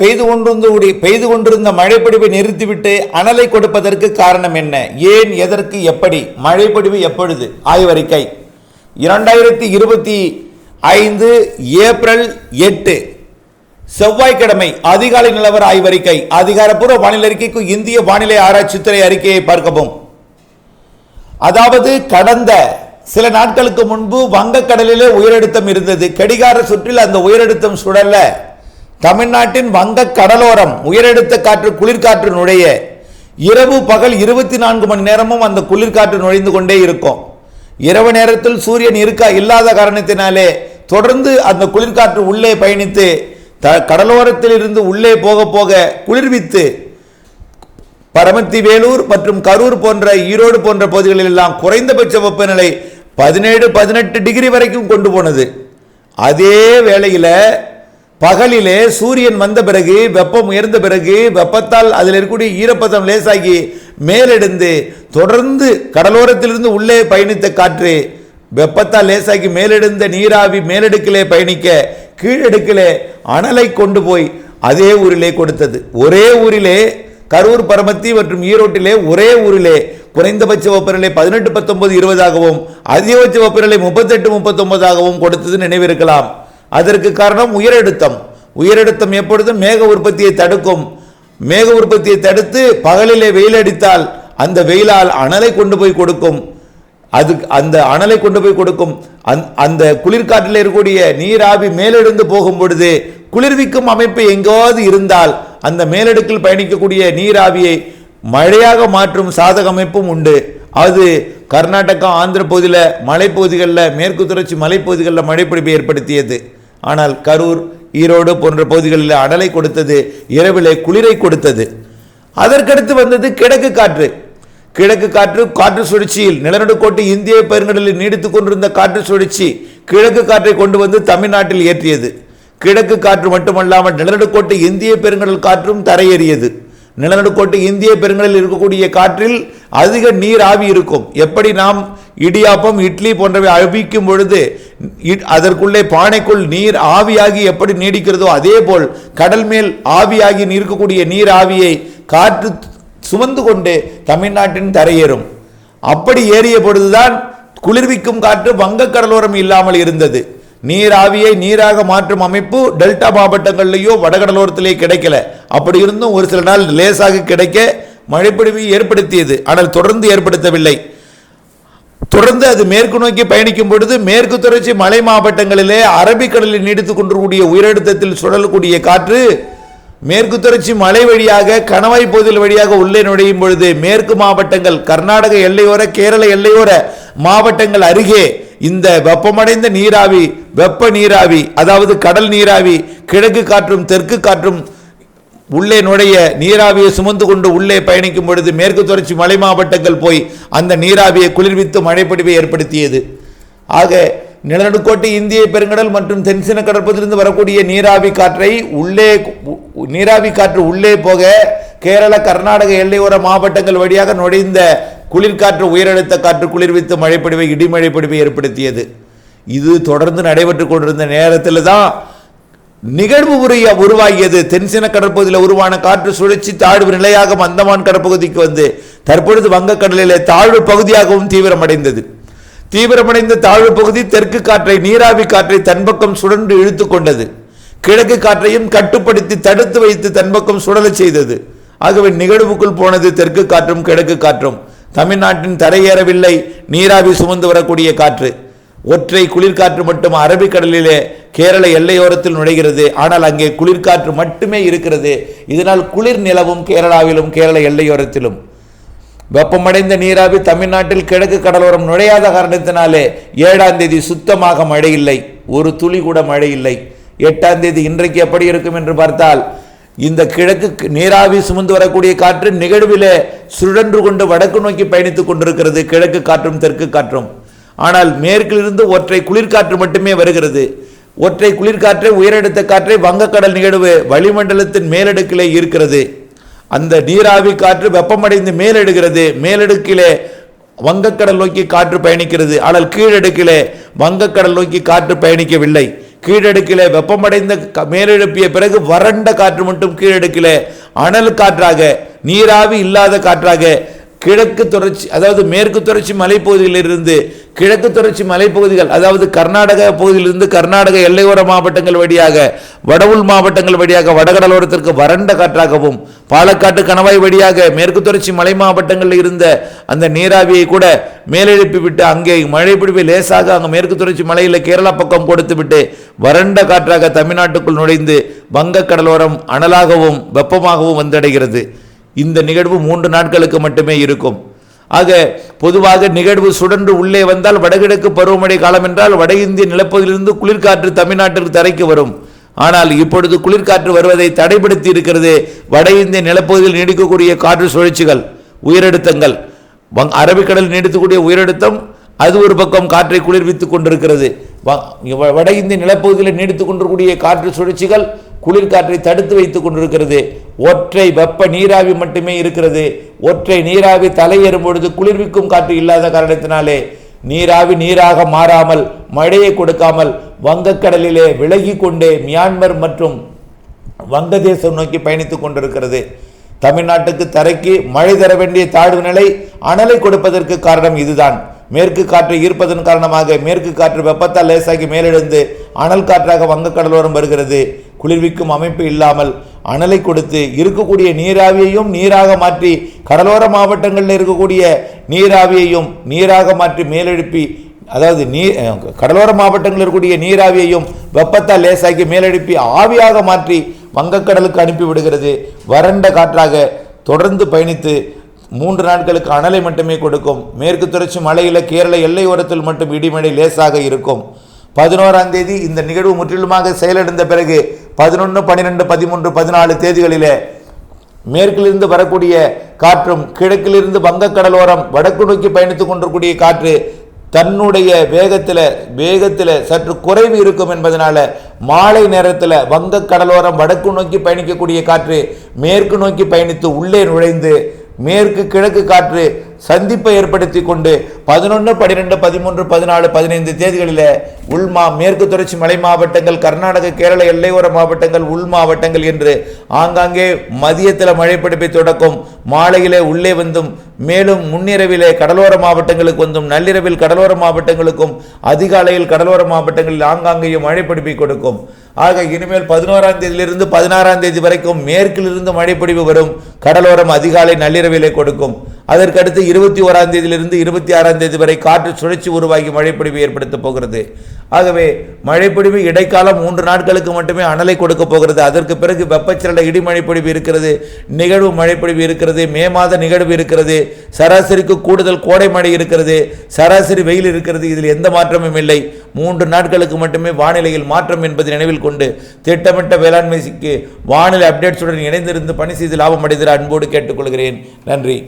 பெய்து கொண்டிருந்த பெய்து கொண்டிருந்த மழைப்பொடிவை நிறுத்திவிட்டு அனலை கொடுப்பதற்கு காரணம் என்ன? ஏன் எதற்கு எப்படி? மழைப்பொடிவு எப்பொழுது? ஆய்வறிக்கை. இரண்டாயிரத்தி இருபத்தி ஐந்து ஏப்ரல் எட்டு. செவ்வாய்க்கிழமை அதிகாலை நிலவர ஆய்வறிக்கை. அதிகாரப்பூர்வ வானிலை அறிக்கைக்கு இந்திய வானிலை ஆராய்ச்சித்துறை அறிக்கையை பார்க்கவும். அதாவது கடந்த சில நாட்களுக்கு முன்பு வங்கக்கடலிலே உயரழுத்தம் இருந்தது. கடிகார சுற்றில் அந்த உயரழுத்தம் சுழல தமிழ்நாட்டின் வங்க கடலோரம் உயரெடுத்த காற்று குளிர்காற்று நுழைய இரவு பகல் இருபத்தி நான்கு மணி நேரமும் அந்த குளிர்காற்று நுழைந்து கொண்டே இருக்கும். இரவு நேரத்தில் சூரியன் இருக்கா இல்லாத காரணத்தினாலே தொடர்ந்து அந்த குளிர்காற்று உள்ளே பயணித்து த கடலோரத்தில் இருந்து உள்ளே போக போக குளிர்வித்து பரமத்தி வேலூர் மற்றும் கரூர் போன்ற ஈரோடு போன்ற பகுதிகளில் எல்லாம் குறைந்தபட்ச வெப்பநிலை பதினேழு பதினெட்டு டிகிரி வரைக்கும் கொண்டு போனது. அதே வேளையில் பகலிலே சூரியன் வந்த பிறகு வெப்பம் உயர்ந்த பிறகு வெப்பத்தால் அதில் இருக்கக்கூடிய ஈரப்பதம் லேசாகி மேலெடுந்து தொடர்ந்து கடலோரத்திலிருந்து உள்ளே பயணித்த காற்று வெப்பத்தால் லேசாகி மேலெடுந்த நீராவி மேலடுக்கிலே பயணிக்க கீழடுக்கிலே அனலை கொண்டு போய் அதே ஊரிலே கொடுத்தது. ஒரே ஊரிலே கரூர் பரமத்தி மற்றும் ஈரோட்டிலே ஒரே ஊரிலே குறைந்தபட்ச வெப்பநிலை பதினெட்டு பத்தொன்பது இருபதாகவும் அதிகபட்ச வெப்பநிலை முப்பத்தெட்டு முப்பத்தொன்பதாகவும் கொடுத்தது நினைவிருக்கலாம். அதற்கு காரணம் உயரழுத்தம். உயரழுத்தம் எப்பொழுதும் மேக உற்பத்தியை தடுக்கும். மேக உற்பத்தியை தடுத்து பகலிலே வெயில் அடித்தால் அந்த வெயிலால் அனலை கொண்டு போய் கொடுக்கும். அது அந்த அனலை கொண்டு போய் கொடுக்கும். அந் அந்த குளிர்காற்றில் இருக்கக்கூடிய நீராவி மேலெழுந்து போகும் பொழுது குளிர்விக்கும் அமைப்பு எங்காவது இருந்தால் அந்த மேலடுக்கில் பயணிக்கக்கூடிய நீராவியை மழையாக மாற்றும் சாதக அமைப்பும் உண்டு. அது கர்நாடகா ஆந்திர பகுதியில் மலைப்பகுதிகளில் மேற்கு தொடர்ச்சி மலைப்பகுதிகளில் மழைப்பிடிப்பை ஏற்படுத்தியது. ஆனால் கரூர் ஈரோடு போன்ற பகுதிகளில் அடலை கொடுத்தது இரவிலே குளிரை கொடுத்தது. அதற்கடுத்து வந்தது கிழக்கு காற்று. கிழக்கு காற்று காற்று சுழற்சியில் நிலநடுக்கோட்டு இந்திய பெருங்கடலில் நீடித்துக் கொண்டிருந்த காற்று சுழற்சி கிழக்கு காற்றை கொண்டு வந்து தமிழ்நாட்டில் ஏற்றியது. கிழக்கு காற்று மட்டுமல்லாமல் நிலநடுக்கோட்டு இந்திய பெருங்கடல் காற்றும் தரையேறியது. நிலநடுக்கோட்டு இந்திய பெருங்கடலில் இருக்கக்கூடிய காற்றில் அதிக நீர் ஆவி இருக்கும். எப்படி நாம் இடியாப்பம் இட்லி போன்றவை அவிக்கும் பொழுது அதற்குள்ளே பானைக்குள் நீர் ஆவியாகி எப்படி நீடிக்கிறதோ அதே போல் கடல் மேல் ஆவியாகி இருக்கக்கூடிய நீர் ஆவியை காற்று சுமந்து கொண்டு தமிழ்நாட்டின் தரையேறும். அப்படி ஏறிய பொழுதுதான் குளிர்விக்கும் காற்று வங்கக் கடலோரம் இல்லாமல் இருந்தது. நீராவியை நீராக மாற்றும் அமைப்பு டெல்டா மாவட்டங்கள்லேயோ வடகடலோரத்திலேயே கிடைக்கல. அப்படி இருந்தும் ஒரு சில நாள் லேசாக கிடைக்க மழைப்பொழிவை ஏற்படுத்தியது. ஆனால் தொடர்ந்து ஏற்படுத்தவில்லை. தொடர்ந்து அது மேற்கு நோக்கி பயணிக்கும் பொழுது மேற்கு தொடர்ச்சி மலை மாவட்டங்களிலே அரபிக்கடலில் நீடித்துக் கொண்டிருக்கூடிய உயரழுத்தத்தில் சுழலக்கூடிய காற்று மேற்கு தொடர்ச்சி மலை வழியாக கணவாய் பகுதியில் வழியாக உள்ளே நுழையும் பொழுது மேற்கு மாவட்டங்கள் கர்நாடக எல்லையோர கேரள எல்லையோர மாவட்டங்கள் அருகே இந்த வெப்பமடைந்த நீராவி வெப்ப நீராவி அதாவது கடல் நீராவி கிழக்கு காற்றும் தெற்கு காற்றும் உள்ளே நுழைய நீராவியை சுமந்து கொண்டு உள்ளே பயணிக்கும் பொழுது மேற்கு தொடர்ச்சி மலை மாவட்டங்கள் போய் அந்த நீராவியை குளிர்வித்து மழைப்பொழிவை ஏற்படுத்தியது. ஆக நிலநடுக்கோட்டை இந்திய பெருங்கடல் மற்றும் தென்சின கடற்பகுதியிலிருந்து வரக்கூடிய நீராவி காற்றை உள்ளே நீராவி காற்று உள்ளே போக கேரள கர்நாடக எல்லையோர மாவட்டங்கள் வழியாக நுழைந்த குளிர்காற்று உயரழுத்த காற்று குளிர்வித்து மழைப்பொழிவை இடிமழைப்பொழிவை ஏற்படுத்தியது. இது தொடர்ந்து நடைபெற்றுக் கொண்டிருந்த நேரத்தில் தான் நிகழ்வு உரிய உருவாகியது. தென்சின கடற்பகுதியில் உருவான காற்று சுழற்சி தாழ்வு நிலையாக அந்தமான் கடற்பகுதிக்கு வந்து தற்பொழுது வங்கக்கடலிலே தாழ்வு பகுதியாகவும் தீவிரமடைந்தது. தீவிரமடைந்த தாழ்வு பகுதி தெற்கு காற்றை நீராவி காற்றை தன்பக்கம் சுழன்று இழுத்து கொண்டது. கிழக்கு காற்றையும் கட்டுப்படுத்தி தடுத்து வைத்து தன்பக்கம் சுழலச் செய்தது. ஆகவே நிகழ்வுக்குள் போனது தெற்கு காற்றும் கிழக்கு காற்றும். தமிழ்நாட்டின் தரையேறவில்லை நீராவி சுமந்து வரக்கூடிய காற்று. ஒற்றை குளிர்காற்று மட்டும் அரபிக்கடலிலே கேரள எல்லையோரத்தில் நுழைகிறது. ஆனால் அங்கே குளிர்காற்று மட்டுமே இருக்கிறது. இதனால் குளிர் நிலவும் கேரளாவிலும் கேரள எல்லையோரத்திலும். வெப்பமடைந்த நீராவி தமிழ்நாட்டில் கிழக்கு கடலோரம் நுழையாத காரணத்தினாலே ஏழாம் தேதி சுத்தமாக மழை இல்லை ஒரு துளி கூட மழை இல்லை எட்டாம் தேதி இன்றைக்கு எப்படி இருக்கும் என்று பார்த்தால் இந்த கிழக்கு நீராவி சுமந்து வரக்கூடிய காற்று நிகழ்விலே சுழன்று கொண்டு வடக்கு நோக்கி பயணித்துக் கொண்டிருக்கிறது. கிழக்கு காற்றும் தெற்கு காற்றும். ஆனால் மேற்கிலிருந்து ஒற்றை குளிர்காற்று மட்டுமே வருகிறது. ஒற்றை குளிர்காற்றை உயரடுத்த காற்றை வங்கக்கடல் நிகழ்வு வளிமண்டலத்தின் மேலடுக்கிலே இருக்கிறது. அந்த நீராவி காற்று வெப்பமடைந்து மேலெடுகிறது. மேலடுக்கிலே வங்கக்கடல் நோக்கி காற்று பயணிக்கிறது. ஆனால் கீழடுக்கிலே வங்கக்கடல் நோக்கி காற்று பயணிக்கவில்லை. கீழடுக்கிலே வெப்பமடைந்த மேலெழுப்பிய பிறகு வறண்ட காற்று மட்டும் கீழடுக்கிலே அனல் காற்றாக நீராவி இல்லாத காற்றாக கிழக்கு தொடர்ச்சி அதாவது மேற்கு தொடர்ச்சி மலைப்பகுதியிலிருந்து கிழக்கு தொடர்ச்சி மலைப்பகுதிகள் அதாவது கர்நாடக பகுதியிலிருந்து கர்நாடக எல்லையோர மாவட்டங்கள் வழியாக வடவுள் மாவட்டங்கள் வழியாக வடகடலோரத்திற்கு வறண்ட காற்றாகவும் பாலக்காட்டு கணவாய் வழியாக மேற்கு தொடர்ச்சி மலை மாவட்டங்களில் இருந்த அந்த நீராவியை கூட மேலெழுப்பி விட்டு அங்கே மழை பிடிவை லேசாக அங்கே மேற்கு தொடர்ச்சி மலையில் கேரளா பக்கம் கொடுத்து விட்டு வறண்ட காற்றாக தமிழ்நாட்டுக்குள் நுழைந்து வங்கக் கடலோரம் அனலாகவும் வெப்பமாகவும் வந்தடைகிறது. இந்த நிகழ்வு மூன்று நாட்களுக்கு மட்டுமே இருக்கும். ஆக பொதுவாக நிகழ்வு சுடன்று உள்ளே வந்தால் வடகிழக்கு பருவமழை காலம் என்றால் வட இந்திய நிலப்பகுதியிலிருந்து குளிர்காற்று தமிழ்நாட்டிற்கு தரைக்கு வரும். ஆனால் இப்பொழுது குளிர்காற்று வருவதை தடைப்படுத்தி இருக்கிறது வட இந்திய நிலப்பகுதியில் நீடிக்கக்கூடிய காற்று சுழற்சிகள் உயரழுத்தங்கள். வங் அரபிக்கடல் நீடித்துக்கூடிய உயரழுத்தம் அது ஒரு பக்கம் காற்றை குளிர்வித்துக் கொண்டிருக்கிறது. வ- வட இந்திய நிலப்பகுதியில் நீடித்துக் கொண்டிருக்கூடிய காற்று சுழற்சிகள் குளிர்காற்றை தடுத்து வைத்துக் கொண்டிருக்கிறது. ஒற்றை வெப்ப நீராவி மட்டுமே இருக்கிறது. ஒற்றை நீராவி தலையேறும் பொழுது குளிர்விக்கும் காற்று இல்லாத காரணத்தினாலே நீராவி நீராக மாறாமல் மழையை கொடுக்காமல் வங்கக்கடலிலே விலகி கொண்டே மியான்மர் மற்றும் வங்கதேசம் நோக்கி பயணித்துக் கொண்டிருக்கிறது. தமிழ்நாட்டுக்கு தரைக்கு மழை தர வேண்டிய தாழ்வு நிலை அனலை கொடுப்பதற்கு காரணம் இதுதான். மேற்கு காற்றை ஈர்ப்பதன் காரணமாக மேற்கு காற்று வெப்பத்தால் லேசாகி மேலெழுந்து அனல் காற்றாக வங்கக்கடலோரம் வருகிறது. குளிர்விக்கும் அமைப்பு இல்லாமல் அனலை கொடுத்து இருக்கக்கூடிய நீராவியையும் நீராக மாற்றி கடலோர மாவட்டங்களில் இருக்கக்கூடிய நீராவியையும் நீராக மாற்றி மேலெழுப்பி அதாவது நீர் கடலோர மாவட்டங்களில் இருக்கக்கூடிய நீராவியையும் வெப்பத்தால் லேசாக்கி மேலெழுப்பி ஆவியாக மாற்றி வங்கக்கடலுக்கு அனுப்பிவிடுகிறது வறண்ட காற்றாக தொடர்ந்து பயணித்து மூன்று நாட்களுக்கு அனலை மட்டுமே கொடுக்கும். மேற்கு தொடர்ச்சி மலையில் கேரள எல்லையோரத்தில் மட்டும் இடிமழை லேசாக இருக்கும். பதினோராம் தேதி இந்த நிகழ்வு முற்றிலுமாக செயலிழந்த பிறகு பதினொன்று பன்னிரெண்டு பதிமூன்று பதினாலு தேதிகளிலே மேற்கிலிருந்து வரக்கூடிய காற்றும் கிழக்கிலிருந்து வங்கக்கடலோரம் வடக்கு நோக்கி பயணித்துக் கொண்டிருக்கூடிய காற்று தன்னுடைய வேகத்தில் வேகத்தில் சற்று குறைவு இருக்கும் என்பதனால மாலை நேரத்தில் வங்கக் கடலோரம் வடக்கு நோக்கி பயணிக்கக்கூடிய காற்று மேற்கு நோக்கி பயணித்து உள்ளே நுழைந்து மேற்கு கிழக்கு காற்று சந்திப்பை ஏற்படுத்தி கொண்டு பதினொன்று பன்னிரெண்டு பதிமூன்று பதினாலு பதினைந்து தேதிகளில் உள்மா மேற்கு தொடர்ச்சி மலை மாவட்டங்கள் கர்நாடக கேரள எல்லையோர மாவட்டங்கள் உள் மாவட்டங்கள் என்று ஆங்காங்கே மதியத்தில் மழைப்பிடிப்பை தொடக்கும். மாலையிலே உள்ளே வந்தும் மேலும் முன்னிரவிலே கடலோர மாவட்டங்களுக்கு வந்தும் நள்ளிரவில் கடலோர மாவட்டங்களுக்கும் அதிகாலையில் கடலோர மாவட்டங்களில் ஆங்காங்கேயும் மழைப்பிடிப்பை கொடுக்கும். ஆக இனிமேல் பதினோராம் தேதியிலிருந்து பதினாறாம் தேதி வரைக்கும் மேற்கிலிருந்து மழைப்பொழிவு வரும். கடலோரம் அதிகாலை நள்ளிரவிலே கொடுக்கும். அதற்கடுத்து இருபத்தி ஓராம் தேதியிலிருந்து இருபத்தி ஆறாம் தேதி வரை காற்று சுழற்சி உருவாகி மழைப்பொழிவு ஏற்படுத்தப் போகிறது. ஆகவே மழைப்பொழிவு இடைக்காலம் மூன்று நாட்களுக்கு மட்டுமே அனலை கொடுக்க போகிறது. அதற்கு பிறகு வெப்பச்சலன இடிமழைப்பொடிவு இருக்கிறது. நிகழ்வு மழைப்பொழிவு இருக்கிறது. மே மாத நிகழ்வு இருக்கிறது. சராசரிக்கு கூடுதல் கோடை மழை இருக்கிறது. சராசரி வெயில் இருக்கிறது. இதில் எந்த மாற்றமும் இல்லை. மூன்று நாட்களுக்கு மட்டுமே வானிலையில் மாற்றம் என்பதை நினைவில் கொண்டு திட்டமிட்ட வேளாண்மைக்கு வானிலை அப்டேட்ஸுடன் இணைந்திருந்து பணி செய்து லாபம் அடைந்திட அன்போடு கேட்டுக்கொள்கிறேன். நன்றி.